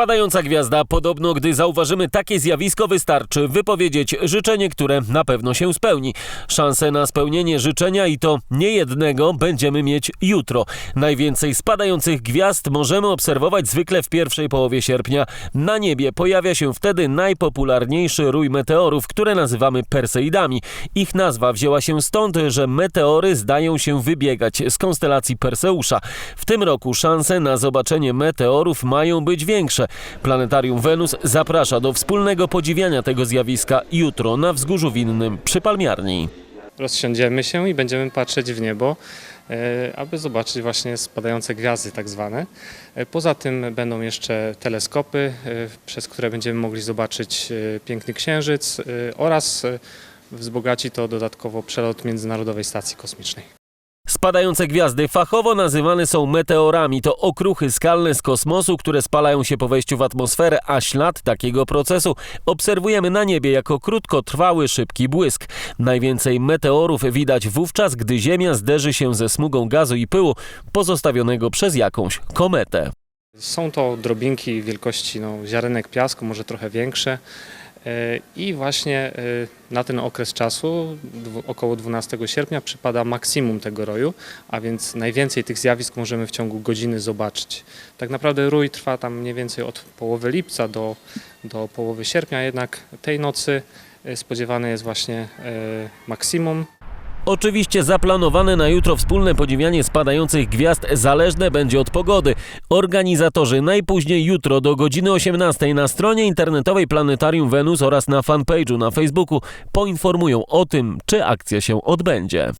Spadająca gwiazda, podobno gdy zauważymy takie zjawisko, wystarczy wypowiedzieć życzenie, które na pewno się spełni. Szanse na spełnienie życzenia i to nie jednego będziemy mieć jutro. Najwięcej spadających gwiazd możemy obserwować zwykle w pierwszej połowie sierpnia. Na niebie pojawia się wtedy najpopularniejszy rój meteorów, które nazywamy Perseidami. Ich nazwa wzięła się stąd, że meteory zdają się wybiegać z konstelacji Perseusza. W tym roku szanse na zobaczenie meteorów mają być większe. Planetarium Wenus zaprasza do wspólnego podziwiania tego zjawiska jutro na wzgórzu winnym przy Palmiarni. rozsiądziemy się i będziemy patrzeć w niebo, e, aby zobaczyć właśnie spadające gwiazdy tak zwane. E, Poza tym będą jeszcze teleskopy, e, przez które będziemy mogli zobaczyć piękny księżyc oraz wzbogaci to dodatkowo przelot Międzynarodowej Stacji Kosmicznej. Spadające gwiazdy fachowo nazywane są meteorami. To okruchy skalne z kosmosu, które spalają się po wejściu w atmosferę, a ślad takiego procesu obserwujemy na niebie jako krótkotrwały, szybki błysk. Najwięcej meteorów widać wówczas, gdy Ziemia zderzy się ze smugą gazu i pyłu pozostawionego przez jakąś kometę. Są to drobinki wielkości no, ziarenek piasku, może trochę większe. I właśnie e, na ten okres czasu, około 12 sierpnia, przypada maksimum tego roju, a więc najwięcej tych zjawisk możemy w ciągu godziny zobaczyć. Tak naprawdę rój trwa tam mniej więcej od połowy lipca do, do połowy sierpnia, jednak tej nocy e, spodziewane jest właśnie e, maksimum. Oczywiście zaplanowane na jutro wspólne podziwianie spadających gwiazd zależne będzie od pogody. Organizatorzy najpóźniej jutro do godziny 18 na stronie internetowej Planetarium Wenus oraz na fanpage'u na Facebooku poinformują o tym, czy akcja się odbędzie.